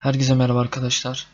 Herkese merhaba arkadaşlar.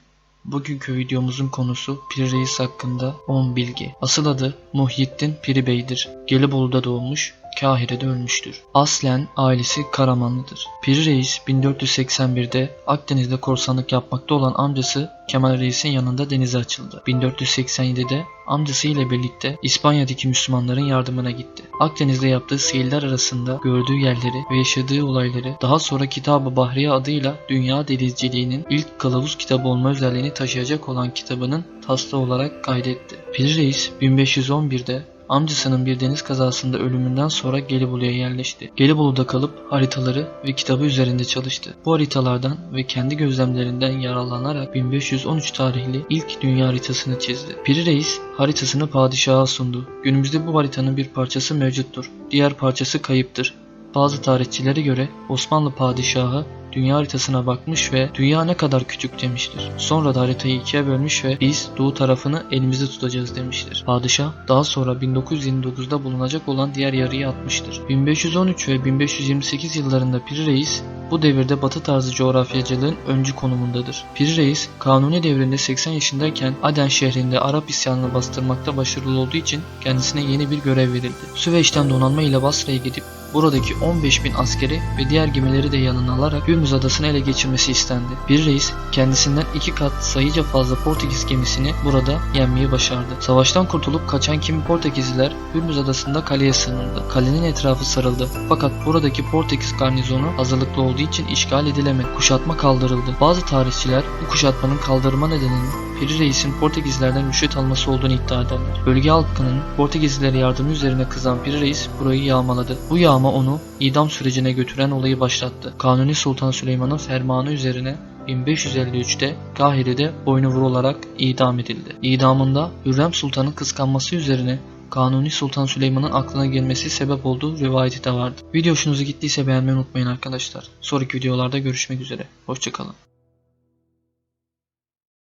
Bugünkü videomuzun konusu Piri Reis hakkında 10 bilgi. Asıl adı Muhyiddin Piri Bey'dir. Gelibolu'da doğmuş, Kahire'de ölmüştür. Aslen ailesi Karamanlıdır. Piri Reis 1481'de Akdeniz'de korsanlık yapmakta olan amcası Kemal Reis'in yanında denize açıldı. 1487'de amcası ile birlikte İspanya'daki Müslümanların yardımına gitti. Akdeniz'de yaptığı seyirler arasında gördüğü yerleri ve yaşadığı olayları daha sonra Kitab-ı Bahriye adıyla dünya denizciliğinin ilk kılavuz kitabı olma özelliğini taşıyacak olan kitabının taslağı olarak kaydetti. Piri Reis 1511'de amcasının bir deniz kazasında ölümünden sonra Gelibolu'ya yerleşti. Gelibolu'da kalıp haritaları ve kitabı üzerinde çalıştı. Bu haritalardan ve kendi gözlemlerinden yararlanarak 1513 tarihli ilk dünya haritasını çizdi. Piri Reis haritasını padişaha sundu. Günümüzde bu haritanın bir parçası mevcuttur. Diğer parçası kayıptır. Bazı tarihçilere göre Osmanlı padişahı dünya haritasına bakmış ve dünya ne kadar küçük demiştir. Sonra da haritayı ikiye bölmüş ve biz doğu tarafını elimizde tutacağız demiştir. Padişah daha sonra 1929'da bulunacak olan diğer yarıyı atmıştır. 1513 ve 1528 yıllarında Piri Reis bu devirde batı tarzı coğrafyacılığın öncü konumundadır. Piri Reis, Kanuni devrinde 80 yaşındayken Aden şehrinde Arap isyanını bastırmakta başarılı olduğu için kendisine yeni bir görev verildi. Süveyş'ten donanma ile Basra'ya gidip buradaki 15 bin askeri ve diğer gemileri de yanına alarak Hürmüz adasını ele geçirmesi istendi. Bir reis kendisinden iki kat sayıca fazla Portekiz gemisini burada yenmeyi başardı. Savaştan kurtulup kaçan kimi Portekizliler Hürmüz adasında kaleye sığınıldı. Kalenin etrafı sarıldı. Fakat buradaki Portekiz garnizonu hazırlıklı olduğu için işgal edilemedi. Kuşatma kaldırıldı. Bazı tarihçiler bu kuşatmanın kaldırma nedeninin Piri Reis'in Portekizlerden rüşvet alması olduğunu iddia ederler. Bölge halkının Portekizlilere yardımı üzerine kızan Piri Reis burayı yağmaladı. Bu yağma onu idam sürecine götüren olayı başlattı. Kanuni Sultan Süleyman'ın fermanı üzerine 1553'te Kahire'de boynu vurularak idam edildi. İdamında Hürrem Sultan'ın kıskanması üzerine Kanuni Sultan Süleyman'ın aklına gelmesi sebep olduğu rivayeti de vardı. Video hoşunuza gittiyse beğenmeyi unutmayın arkadaşlar. Sonraki videolarda görüşmek üzere. Hoşçakalın.